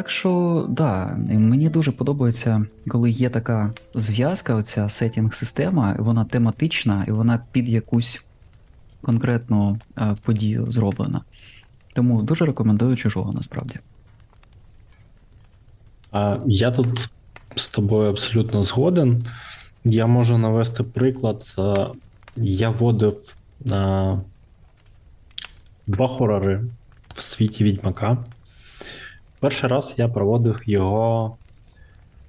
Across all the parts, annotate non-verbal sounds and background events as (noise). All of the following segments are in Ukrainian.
Так що, да, мені дуже подобається, коли є така зв'язка, оця сетінг-система, вона тематична, і вона під якусь конкретну е, подію зроблена. Тому дуже рекомендую чужого насправді. А, Я тут з тобою абсолютно згоден. Я можу навести приклад. Е, Я вводив е, два хорори в світі Відьмака. Перший раз я проводив його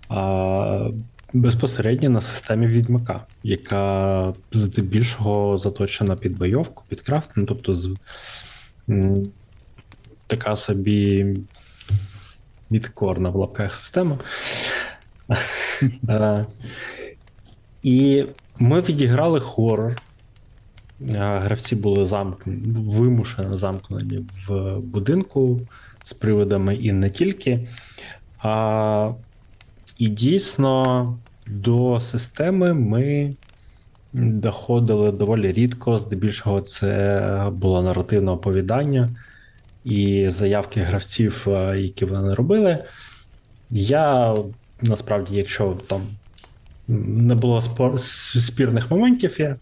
а, безпосередньо на системі Відьмака, яка здебільшого заточена під бойовку, під крафт. Ну, тобто, з, м, така собі мідкорна в лапках система. Е, І ми відіграли хорор. Е, Гравці були замкнені, вимушено замкнені в будинку з приводами і не тільки. А, І дійсно до системи ми доходили доволі рідко. Здебільшого, це було наративне оповідання і заявки гравців, які вони робили. Я насправді, якщо там не було спірних моментів, я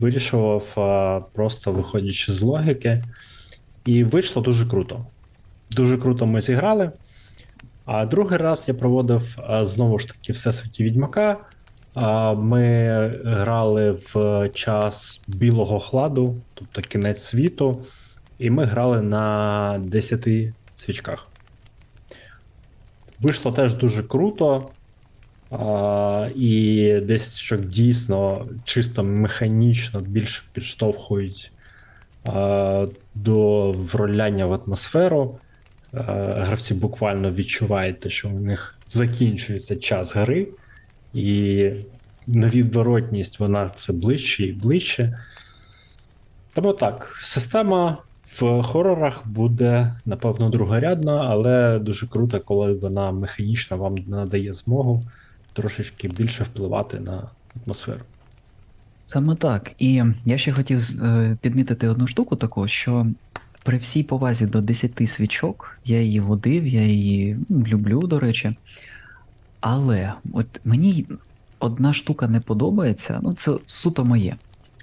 вирішував просто виходячи з логіки. І вийшло дуже круто. Дуже круто ми зіграли. А другий раз я проводив е, знову ж таки Всесвіті Відьмака. Ми грали в час білого хладу, тобто кінець світу, і ми грали на 10 свічках. Вийшло теж дуже круто. І 10 свічок дійсно чисто механічно більше підштовхують до вроляння в атмосферу. Е, Гравці буквально відчувають те, що у них закінчується час гри, і невідворотність вона все ближче і ближче. Тому так, система в хорорах буде, напевно, другорядна, але дуже круто, коли вона механічно вам надає змогу трошечки більше впливати на атмосферу. Саме так. І я ще хотів е, підмітити одну штуку таку, що при всій повазі до 10 свічок я її водив, я її ну, люблю, до речі. Але от мені одна штука не подобається, ну це суто моє.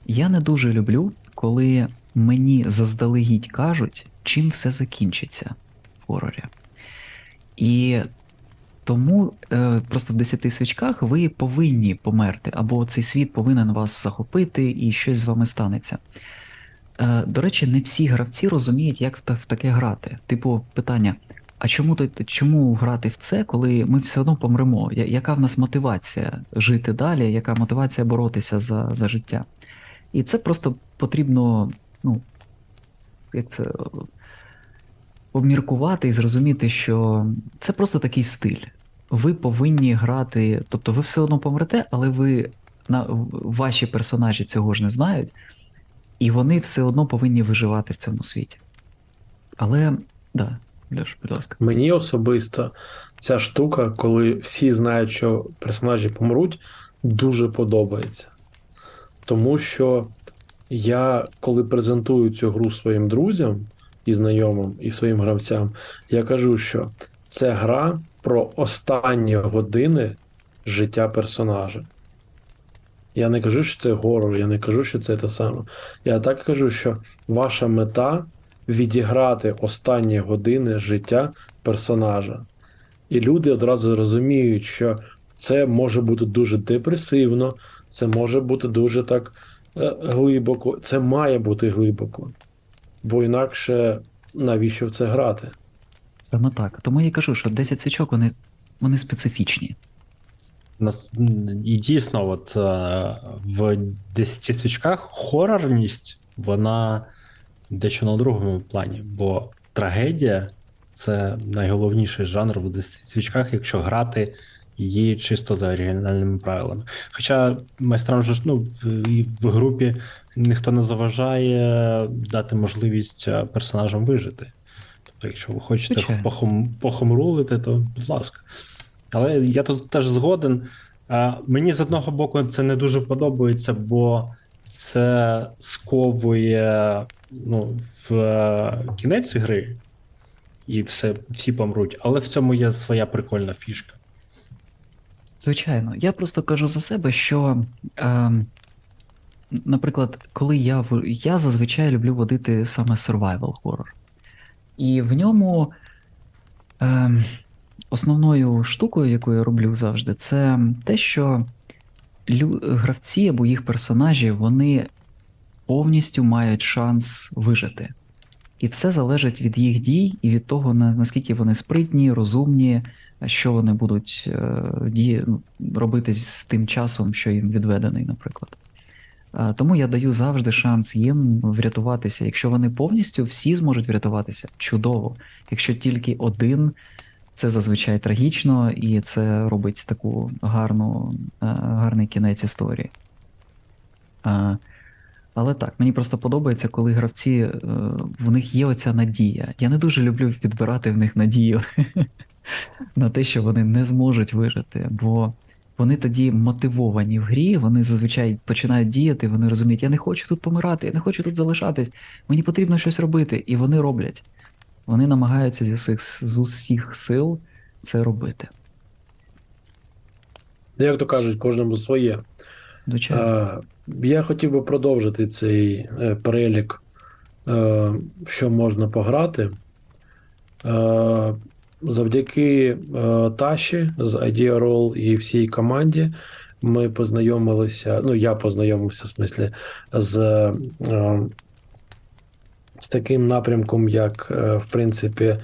Я не дуже люблю, коли мені заздалегідь кажуть, чим все закінчиться в хорорі. І тому е, просто в 10 свічках ви повинні померти, або цей світ повинен вас захопити і щось з вами станеться. Е, до речі, не всі гравці розуміють, як в, таке грати. Типу, питання: а чому то- чому грати в це, коли ми все одно помремо? Яка в нас мотивація жити далі? Яка мотивація боротися за, за життя? І це просто потрібно, ну, як це, обміркувати і зрозуміти, що це просто такий стиль. Ви повинні грати, тобто ви все одно помрете, але ви на ваші персонажі цього ж не знають, і вони все одно повинні виживати в цьому світі. Але, да, Льош, будь ласка. Мені особисто ця штука, коли всі знають, що персонажі помруть, дуже подобається. Тому що я, коли презентую цю гру своїм друзям і знайомим, і своїм гравцям, я кажу, що це гра про останні години життя персонажа. Я не кажу, що це горор, я не кажу, що це те саме. Я так кажу, що ваша мета відіграти останні години життя персонажа. І люди одразу розуміють, що це може бути дуже депресивно, це може бути дуже так е, глибоко, це має бути глибоко. Бо інакше навіщо в це грати? Саме так. Тому я кажу, що 10 свічок вони, вони специфічні. І дійсно, от в 10 свічках хорорність, вона дещо на другому плані, бо трагедія це найголовніший жанр в 10 свічках, якщо грати її чисто за оригінальними правилами. Хоча майстрам ж ну, в групі ніхто не заважає дати можливість е, персонажам вижити. Тобто, якщо ви хочете похом, похомрулити, то будь ласка. Але я тут теж згоден. Мені з одного боку це не дуже подобається, бо це сковує ну, в е, кінець гри. і все, всі помруть. Але в цьому є своя прикольна фішка. Звичайно, я просто кажу за себе, що, е, наприклад, коли я я зазвичай люблю водити саме survival horror. І в ньому е, основною штукою, яку я роблю завжди, це те, що гравці або їх персонажі вони повністю мають шанс вижити. І все залежить від їх дій і від того, наскільки вони спритні, розумні, що вони будуть е, дії, ну, робити з тим часом, що їм відведений, наприклад. Е, Тому я даю завжди шанс їм врятуватися. Якщо вони повністю всі зможуть врятуватися, чудово. Якщо тільки один, це зазвичай трагічно, і це робить таку гарну, е, гарний кінець історії. Е, Але так, мені просто подобається, коли гравці, е, в них є оця надія. Я не дуже люблю відбирати в них надію (laughs) на те, що вони не зможуть вижити, бо вони тоді мотивовані в грі, вони зазвичай починають діяти, вони розуміють, я не хочу тут помирати, я не хочу тут залишатись, мені потрібно щось робити, і вони роблять. Вони намагаються зі всіх, з усіх сил це робити. Як то кажуть, кожному своє. Е, Я хотів би продовжити цей е, перелік, е, що можна пограти. Е, Завдяки Таші з Idea Roll і всій команді ми познайомилися. Ну, я познайомився в смислі з, з таким напрямком, як, е, в принципі,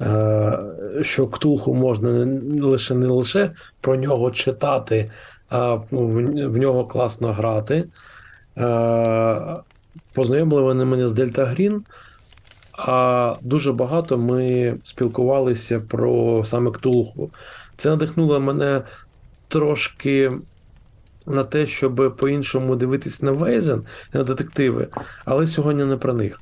е, що Ктулху можна не лише не лише про нього читати, а в, в нього класно грати. Е, Познайомили вони мене з Дельта Грін, а дуже багато ми спілкувалися про саме Ктулху. Це надихнуло мене трошки на те, щоб по-іншому дивитись на Вейзен на детективи, але сьогодні не про них.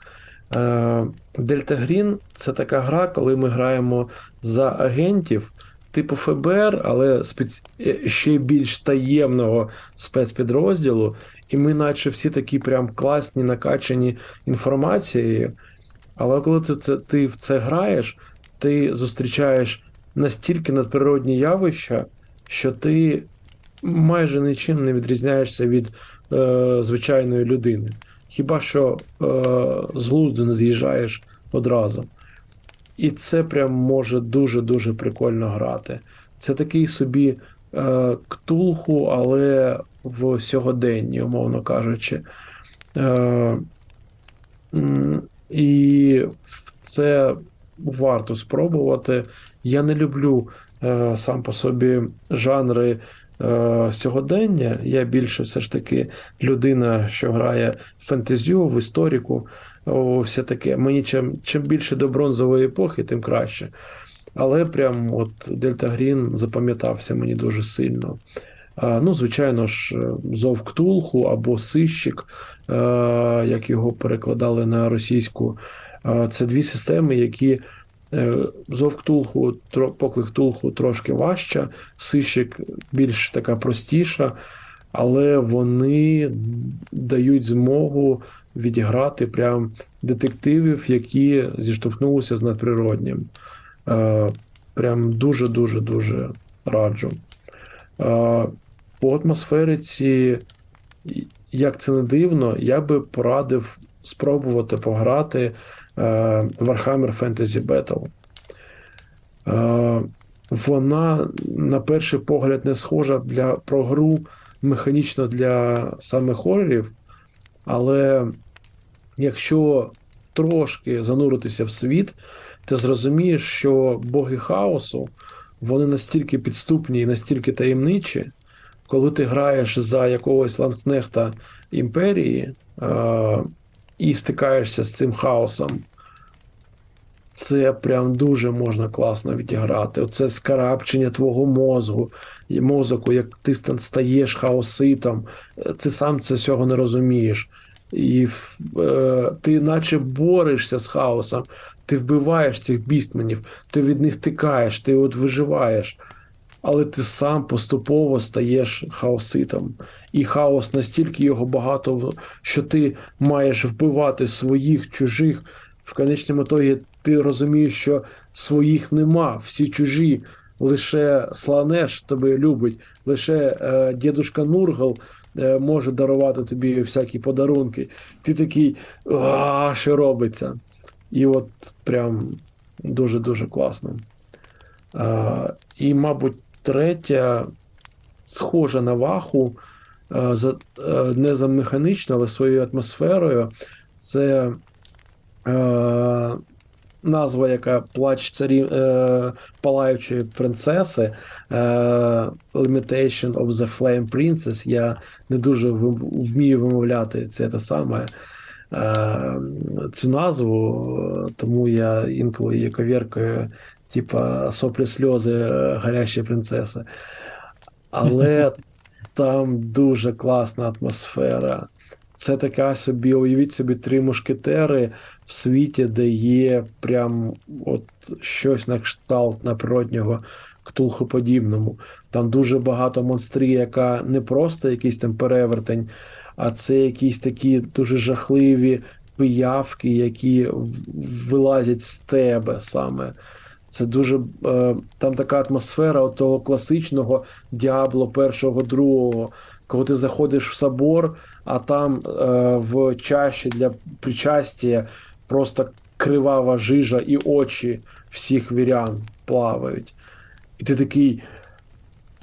Е, Дельта Грін це така гра, коли ми граємо за агентів типу ФБР, але спец... е, ще більш таємного спецпідрозділу, і ми, наче всі такі прям класні, накачані інформацією. Але коли це, це, ти в це граєш, ти зустрічаєш настільки надприродні явища, що ти майже нічим не відрізняєшся від е, звичайної людини. Хіба що е, з глузду не з'їжджаєш одразу. І це прям може дуже-дуже прикольно грати. Це такий собі е, ктулху, але в сьогоденні, умовно кажучи. Е, і це варто спробувати. Я не люблю е, сам по собі жанри сьогодення. Я більше все ж таки людина, що грає в фентезю, в історіку. О, все таке. Мені чим, чим більше до бронзової епохи, тим краще. Але прям от Дельта Грін запам'ятався мені дуже сильно. Ну, звичайно ж, е, Зов Ктулху або Сищик, е, як його перекладали на російську. Е, Це дві системи, які е, Зов Ктулху, тро- поклик Ктулху трошки важча, Сищик більш така простіша, але вони дають змогу відіграти прям детективів, які зіштовхнулися з надприроднім. Е, Прям дуже-дуже дуже раджу. Е, По атмосфериці, як це не дивно, я би порадив спробувати пограти е, Warhammer Fantasy Battle. Е, Вона, на перший погляд, не схожа для, про гру механічно для саме хорорів, але якщо трошки зануритися в світ, ти зрозумієш, що боги хаосу вони настільки підступні і настільки таємничі, коли ти граєш за якогось ланкнехта імперії е- і стикаєшся з цим хаосом, це прям дуже можна класно відіграти. Оце скарабчення твого мозгу, і мозоку, як ти стаєш хаоситом, е, ти сам це всього не розумієш. І е, ти наче борешся з хаосом, ти вбиваєш цих бістменів, ти від них тикаєш, ти от виживаєш, але ти сам поступово стаєш хаоситом. І хаос настільки його багато, що ти маєш вбивати своїх, чужих. В конечному ітогі ти розумієш, що своїх нема, всі чужі. Лише Сланеш тебе любить, лише е, дідушка Нургал е, може дарувати тобі всякі подарунки. Ти такий, а що робиться? І от прям дуже-дуже класно. Е, і, мабуть, третя, схожа на ваху, е, е, не за механічно, але своєю атмосферою. Це е, назва, яка плач царі, е, палаючої принцеси. Е, Limitation of the Flame Princess. Я не дуже вмію вимовляти це те саме. Е, цю назву, тому я інколи її ковіркою, типа соплі сльози гарячої принцеси. Але (laughs) там дуже класна атмосфера. Це така собі, уявіть собі, три мушкетери в світі, де є прям от щось на кшталт на природнього ктулхоподібному. Там дуже багато монстрів, яка не просто якийсь там перевертень, а це якісь такі дуже жахливі пиявки, які вилазять з тебе саме. Це дуже е, там така атмосфера того класичного діабло першого, другого. Коли ти заходиш в собор, а там е, в чаші для причастя просто кривава жижа і очі всіх вірян плавають. І ти такий,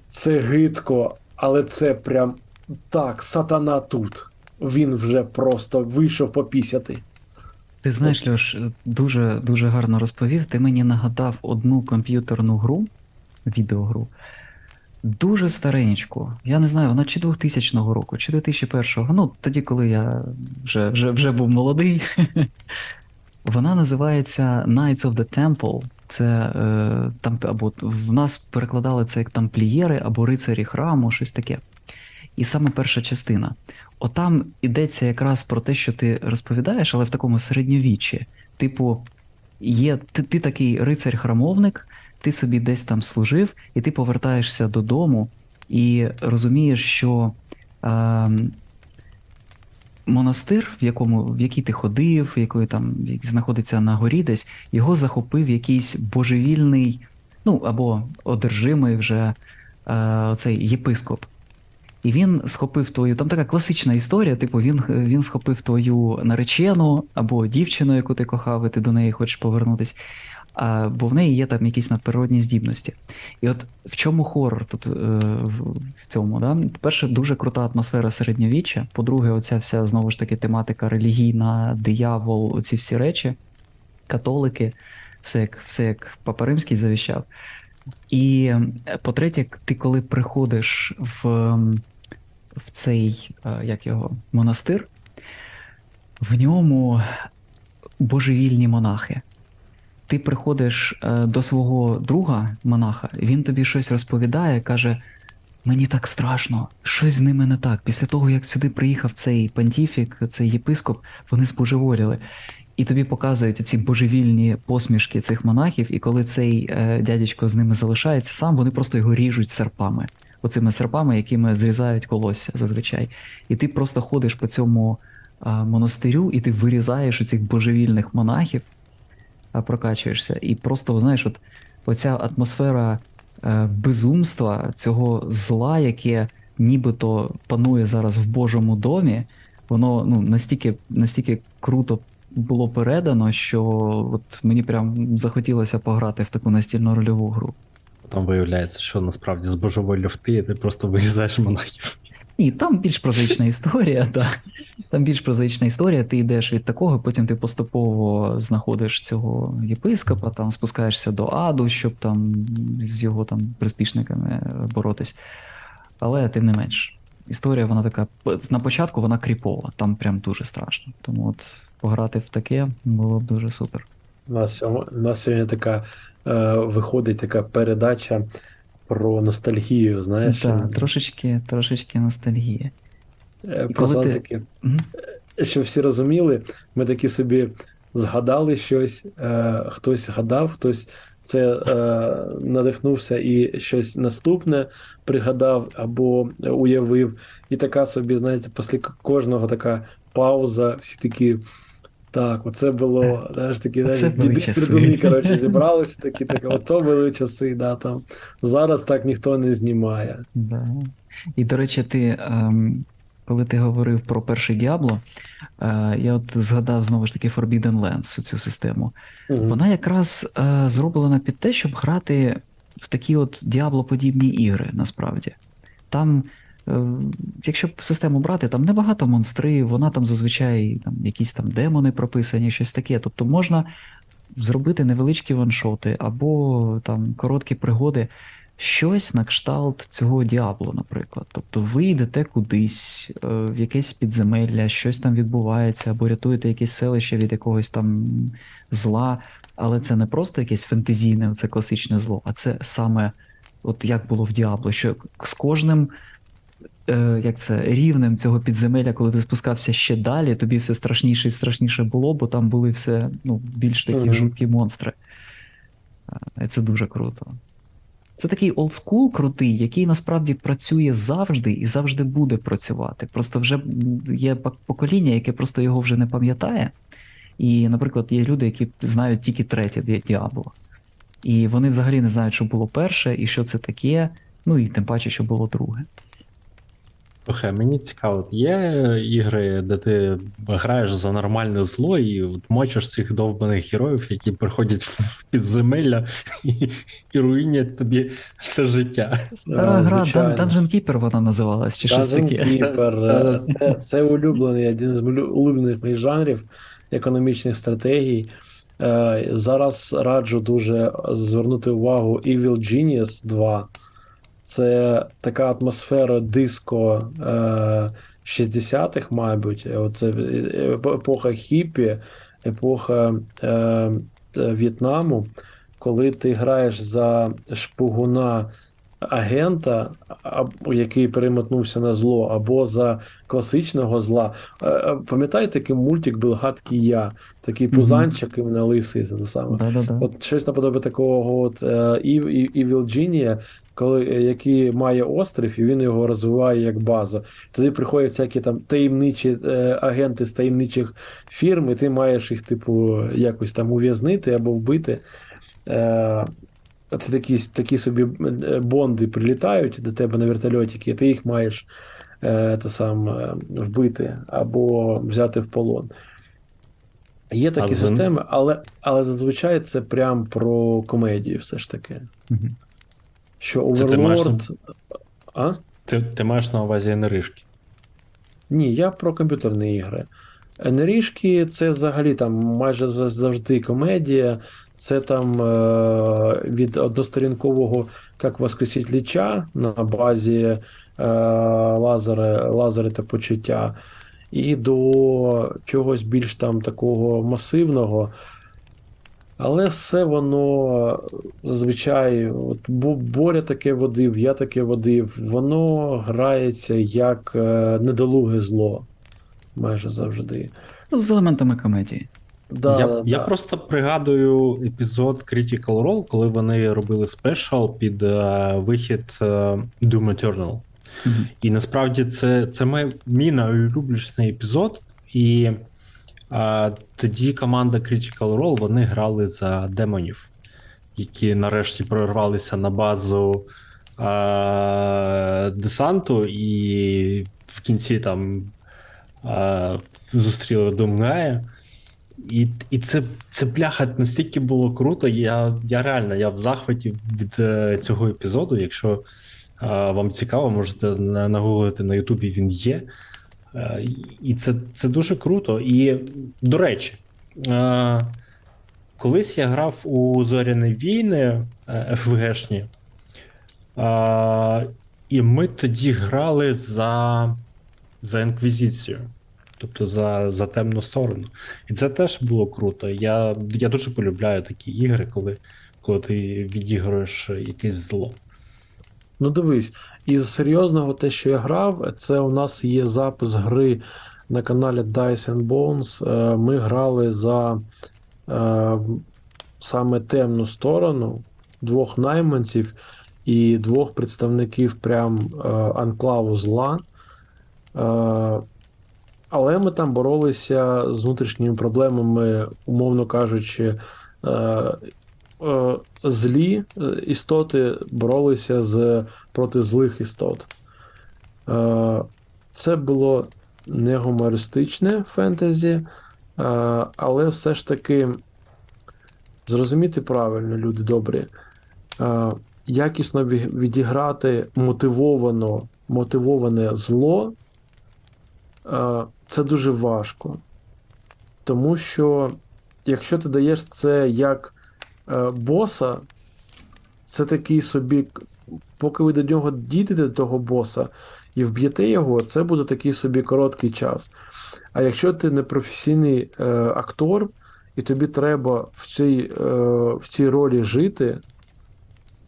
це гидко, але це прям так, сатана тут. Він вже просто вийшов попісяти. Ти знаєш, Льош, дуже дуже гарно розповів. Ти мені нагадав одну комп'ютерну гру, відеогру, дуже стареньку. Я не знаю, вона чи 2000 року, чи 2001. Ну, тоді, коли я вже, вже, вже був молодий. (laughs) Вона називається Knights of the Temple. Це е, там або в нас перекладали це як тамплієри або рицарі храму, щось таке. І саме перша частина. Отам ідеться якраз про те, що ти розповідаєш, але в такому середньовіччі. Типу, є ти, ти такий рицар-храмовник, ти собі десь там служив, і ти повертаєшся додому і розумієш, що е, монастир, в якому в який ти ходив, який там знаходиться на горі десь, його захопив якийсь божевільний, ну або одержимий вже е, цей єпископ. І він схопив твою. Там така класична історія, типу, він, він схопив твою наречену або дівчину, яку ти кохав, і ти до неї хочеш повернутись, а, бо в неї є там якісь надприродні здібності. І от в чому хорор тут е, в, в цьому? Да? По-перше, дуже крута атмосфера середньовіччя. По-друге, оця вся знову ж таки тематика релігійна, диявол, оці всі речі, католики, все як, все як Папа Римський завіщав. І е, по-третє, ти коли приходиш в, в цей, е, як його, монастир, в ньому божевільні монахи. Ти приходиш е, до свого друга, монаха, він тобі щось розповідає, каже: Мені так страшно, щось з ними не так. Після того, як сюди приїхав цей пантіфік, цей єпископ, вони збожеволіли. І тобі показують ці божевільні посмішки цих монахів, і коли цей е, дядечко з ними залишається сам, вони просто його ріжуть серпами. Оцими серпами, якими зрізають колосся зазвичай. І ти просто ходиш по цьому е, монастирю, і ти вирізаєш оцих божевільних монахів, а прокачуєшся. І просто, знаєш, от оця атмосфера е, безумства, цього зла, яке нібито панує зараз в Божому домі, воно ну, настільки, настільки круто було передано, що от мені прям захотілося пограти в таку настільну рольову гру. Потім виявляється, що насправді з божеволі в ти, і ти просто вирізаєш монахів. Ні, там більш прозаїчна історія, (laughs) так. Там більш прозаїчна історія, ти йдеш від такого, потім ти поступово знаходиш цього єпископа, там спускаєшся до аду, щоб там з його там приспішниками боротись. Але тим не менш, історія вона така. На початку вона кріпова, там прям дуже страшно. Тому от пограти в таке було б дуже супер. У нас, сьогодні- у нас сьогодні така е, виходить така передача про ностальгію, знаєш. Так, трошечки, трошечки ностальгії. Е, Просто ти- таки, Мгм. щоб всі розуміли, ми такі собі згадали щось, е, хтось згадав, хтось це е, надихнувся і щось наступне пригадав або уявив. І така собі, знаєте, після кожного така пауза, всі такі Так, оце було, знаєш, такі діди коротше, зібралися, такі, такі, ото були часи, да, там. Зараз так ніхто не знімає. Да. І, до речі, ти, ем, коли ти говорив про перший Діабло, е, я от згадав знову ж таки Forbidden Lands, цю систему. Мгм. Вона якраз е, зроблена під те, щоб грати в такі от Діабло-подібні ігри, насправді. Там, якщо систему брати, там небагато монстрів, вона там зазвичай там, якісь там демони прописані, щось таке. Тобто можна зробити невеличкі ваншоти або там короткі пригоди, щось на кшталт цього Діабло, наприклад. Тобто ви йдете кудись, е, в якесь підземелля, щось там відбувається, або рятуєте якесь селище від якогось там зла. Але це не просто якесь фентезійне, це класичне зло, а це саме, от як було в Діабло, що з кожним е, як це, рівнем цього підземелля, коли ти спускався ще далі, тобі все страшніше і страшніше було, бо там були все ну, більш такі Мгм. жуткі монстри. Е, І це дуже круто. Це такий олдскул крутий, який насправді працює завжди і завжди буде працювати. Просто вже є покоління, яке просто його вже не пам'ятає. І, наприклад, є люди, які знають тільки третє Діабло. І вони взагалі не знають, що було перше і що це таке, ну і тим паче, що було друге. Слухай, мені цікаво, є ігри, де ти граєш за нормальне зло і от мочиш цих довбаних героїв, які приходять в (laughs) підземелля і, і руїнять тобі це життя. Стара Е, гра. Dun- Dungeon Keeper вона називалась, чи щось Dungeon таке. Keeper, е, (laughs) це, це улюблений, один з улюблених моїх жанрів економічних стратегій. Е, Зараз раджу дуже звернути увагу Evil Genius 2. Це така атмосфера диско е, 60-х, мабуть. Оце е, епоха хіпі, епоха е, В'єтнаму, коли ти граєш за шпигуна агента, який перемотнувся на зло, або за класичного зла. Е, е, Пам'ятаєте, такий мультик був гадкий я, такий пузанчик і на лисий це саме. От щось наподобає такого от е, Ів- Evil Genie, коли, який має острів, і він його розвиває як базу. Туди приходять всякі там таємничі агенти з таємничих фірм, і ти маєш їх, типу, якось там ув'язнити або вбити. Це такі, такі собі е, бонди прилітають до тебе на вертольотики, і ти їх маєш е, те сам, е, вбити або взяти в полон. Є такі А системи, але, але зазвичай це прям про комедію, все ж таки. Мгм. Що Це ти маєш Overlord. А? Ти, ти маєш на увазі енеришки. Ні, я про комп'ютерні ігри. Енерішки це взагалі там майже завжди комедія. Це там е, від односторінкового як воскресіть ліча на базі е, лазери, та почуття, і до чогось більш там такого масивного. Але все воно зазвичай, от Боря таке водив, я таке водив, воно грається як е, недолуге зло. Майже завжди. З елементами комедії. Да, я, да, я да. просто пригадую епізод Critical Role, коли вони робили спешал під е, вихід е, Doom Eternal. Мгм. І насправді це, це мій, мій найулюбленіший епізод. І а, тоді команда Critical Role вони грали за демонів, які нарешті прорвалися на базу а, десанту, і в кінці там а, зустріли Думгая. І, і це, це бляха настільки було круто. Я, я реально я в захваті від е, цього епізоду. Якщо а, вам цікаво, можете нагуглити на Ютубі він є. Е, І це, це дуже круто. І, до речі, е, колись я грав у Зоряні війни е, ФВГшні, е, і ми тоді грали за, за інквізицію, тобто за, за темну сторону. І це теж було круто. Я, я дуже полюбляю такі ігри, коли, коли ти відіграєш якесь зло. Ну дивись, із серйозного те, що я грав, це у нас є запис гри на каналі Dice and Bones. Е, Ми грали за е, саме темну сторону двох найманців і двох представників прям е, анклаву зла. Е, але ми там боролися з внутрішніми проблемами, умовно кажучи, е, е, злі е, істоти боролися з проти злих істот. Це було не гумористичне фентезі, але все ж таки зрозуміти правильно, люди добрі, якісно відіграти мотивовано, мотивоване зло. Е, Це дуже важко. Тому що якщо ти даєш це як е, боса, це такий собі, поки ви до нього дійдете до того боса і вб'єте його, це буде такий собі короткий час. А якщо ти не професійний е, актор, і тобі треба в цій, е, в цій ролі жити,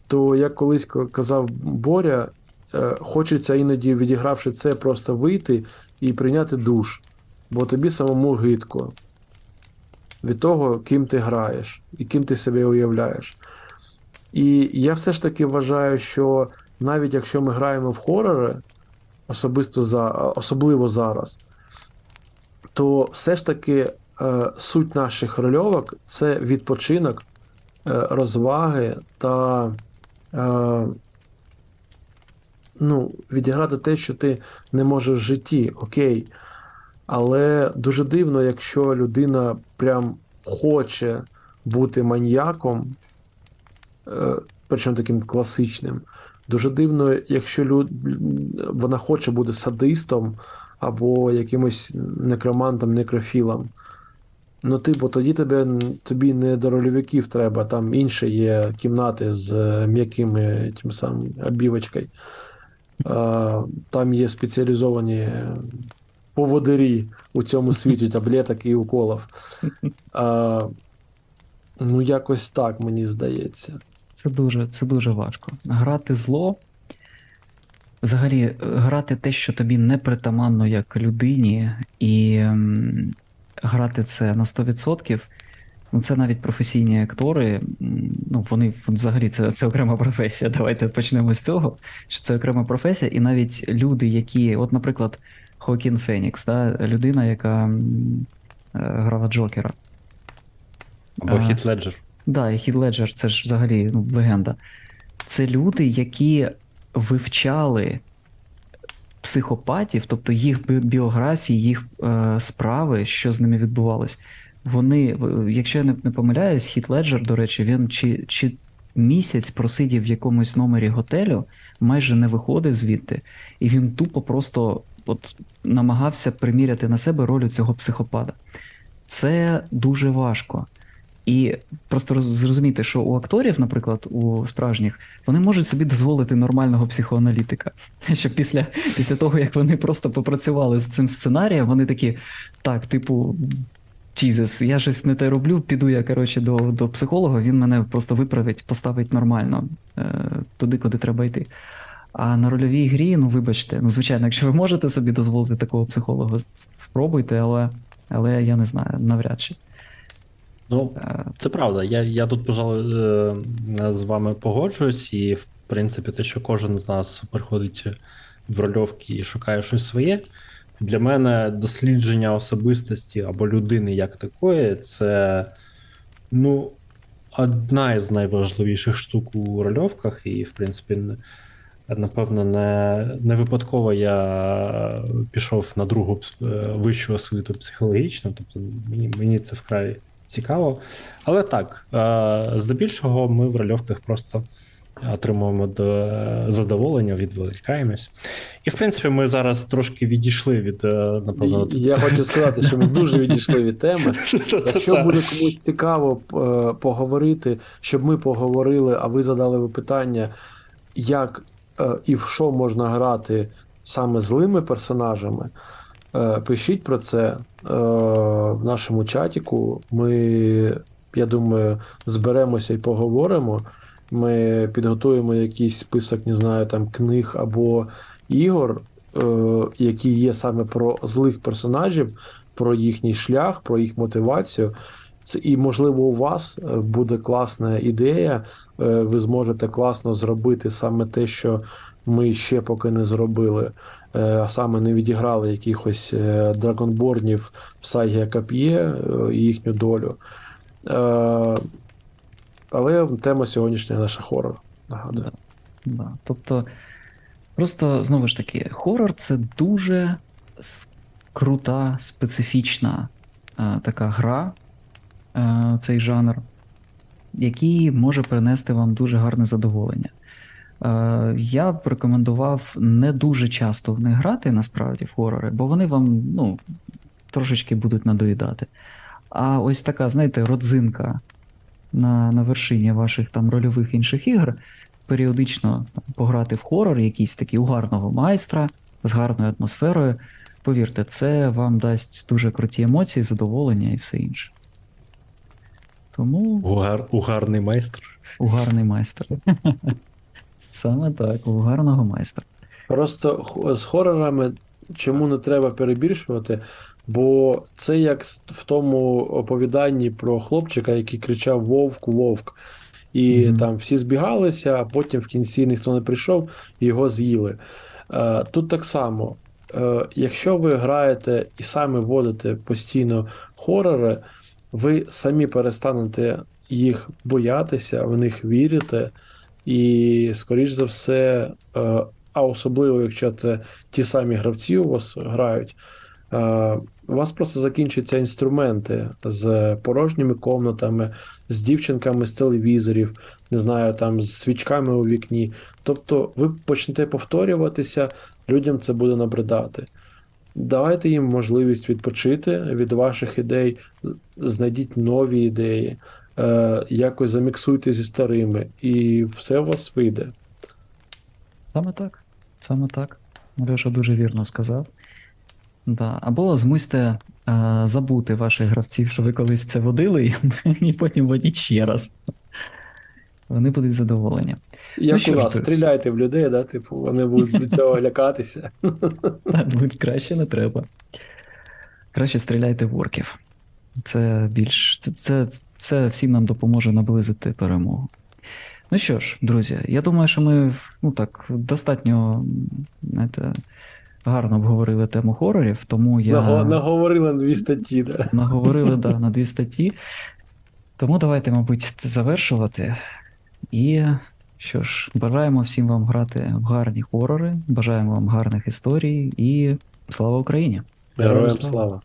то як колись казав Боря, е, хочеться іноді, відігравши це, просто вийти і прийняти душ, бо тобі самому гидко від того, ким ти граєш і ким ти себе уявляєш. І я все ж таки вважаю, що навіть якщо ми граємо в хорори, особисто за, особливо зараз, то все ж таки е, суть наших рольовок це відпочинок, е, розваги та е, ну, відіграти те, що ти не можеш в житті, окей. Але дуже дивно, якщо людина прям хоче бути маньяком, е, причому таким класичним. Дуже дивно, якщо люд... вона хоче бути садистом або якимось некромантом, некрофілом. Ну, типу, тоді тебе, тобі не до рольовиків треба, там інші є кімнати з е, м'якими тим самим обівочкою. Е, Там є спеціалізовані поводирі у цьому світі (laughs) таблеток і уколів. Е, Ну, якось так, мені здається. Це дуже, це дуже важко. Грати зло. Взагалі, е, грати те, що тобі не притаманно як людині, і грати це на 100%, ну це навіть професійні актори, ну вони взагалі це, це окрема професія. Давайте почнемо з цього. Що це окрема професія, і навіть люди, які, от, наприклад, Хокін Фенікс, да, людина, яка е, грала Джокера. Або А. Хіт Леджер. Да, і Хід Леджер це ж взагалі ну, легенда. Це люди, які вивчали психопатів, тобто їх біографії, їх е, справи, що з ними відбувалось. Вони, якщо я не, помиляюсь, Хіт Леджер, до речі, він чи, чи місяць просидів в якомусь номері готелю, майже не виходив звідти, і він тупо просто от, намагався приміряти на себе роль цього психопата. Це дуже важко. І просто роз- зрозумійте, що у акторів, наприклад, у справжніх, вони можуть собі дозволити нормального психоаналітика. (laughs) Що після, після того, як вони просто попрацювали з цим сценарієм, вони такі, так, типу, Jesus, я щось не те роблю, піду я, коротше, до, до психолога, він мене просто виправить, поставить нормально е, туди, куди треба йти. А на рольовій грі, ну вибачте, ну звичайно, якщо ви можете собі дозволити такого психолога, спробуйте, але, але я не знаю, навряд чи. Ну, Е, Це правда. Я, я тут, пожалуй, е, з вами погоджуюсь, і в принципі, те, що кожен з нас приходить в рольовки і шукає щось своє. Для мене дослідження особистості або людини як такої, це ну, одна із найважливіших штук у рольовках, і, в принципі, напевно, не, не випадково я пішов на другу е, вищу освіту психологічну, тобто мені, мені це вкрай цікаво. Але так, е, здебільшого ми в рольовках просто отримуємо до задоволення, відволікаємось. І в принципі, ми зараз трошки відійшли від, е, напевно, Я (laughs) хочу сказати, що ми дуже відійшли від теми. (laughs) Якщо буде комусь цікаво е, поговорити, щоб ми поговорили, а ви задали ви питання, як е, і в що можна грати саме злими персонажами, е, пишіть про це е, в нашому чатіку. Ми, я думаю, зберемося і поговоримо. Ми підготуємо якийсь список, не знаю, там книг або ігор, е, які є саме про злих персонажів, про їхній шлях, про їх мотивацію. Це і можливо у вас е, буде класна ідея. е, Ви зможете класно зробити саме те, що ми ще поки не зробили, а саме не відіграли якихось драгонборнів в Сагі Кап'є їхню долю. Але тема сьогоднішня наша хорор. Нагадую. Да. Тобто, просто знову ж таки, хорор це дуже крута, специфічна е, така гра, е, цей жанр, який може принести вам дуже гарне задоволення. Е, я б рекомендував не дуже часто в них грати, насправді, в хорори, бо вони вам ну, трошечки будуть надоїдати. А ось така, знаєте, родзинка на, на вершині ваших там рольових інших ігр періодично там, пограти в хорор, якийсь такий у гарного майстра з гарною атмосферою. Повірте, це вам дасть дуже круті емоції, задоволення і все інше. Тому Угар, угарний майстер. у гарний майстер. (laughs) Саме так, у гарного майстра. Просто з хорорами чому не треба перебільшувати? Бо це як в тому оповіданні про хлопчика, який кричав Вовк, Вовк. І Мгм. там всі збігалися, а потім в кінці ніхто не прийшов і його з'їли. Е, Тут так само. Е, Якщо ви граєте і самі вводите постійно хорори, ви самі перестанете їх боятися, в них вірите, і, скоріш за все, е, а особливо, якщо це ті самі гравці у вас грають, е, у вас просто закінчаться інструменти з порожніми комнатами, з дівчинками з телевізорів, не знаю, там з свічками у вікні. Тобто ви почнете повторюватися, людям це буде набридати. Давайте їм можливість відпочити від ваших ідей, знайдіть нові ідеї, е, якось заміксуйте зі старими, і все у вас вийде. Саме так. Саме так. Льоша дуже вірно сказав. Да. Або змусьте е, забути ваших гравців, що ви колись це водили, (laughs) і потім водіть ще раз. Вони будуть задоволені. Як що у нас, стріляйте в людей, да, типу, вони будуть від цього лякатися. (laughs) Так, будь краще не треба. Краще стріляйте в орків. Це більш. Це, це, це всім нам допоможе наблизити перемогу. Ну що ж, друзі, я думаю, що ми ну так, достатньо знаєте, гарно обговорили тему хорорів, тому я. Наго- Наговорили на дві статті. Да. Наговорили да, на дві статті. Тому давайте, мабуть, завершувати. І що ж, бажаємо всім вам грати в гарні хорори, бажаємо вам гарних історій і слава Україні! Героям слава.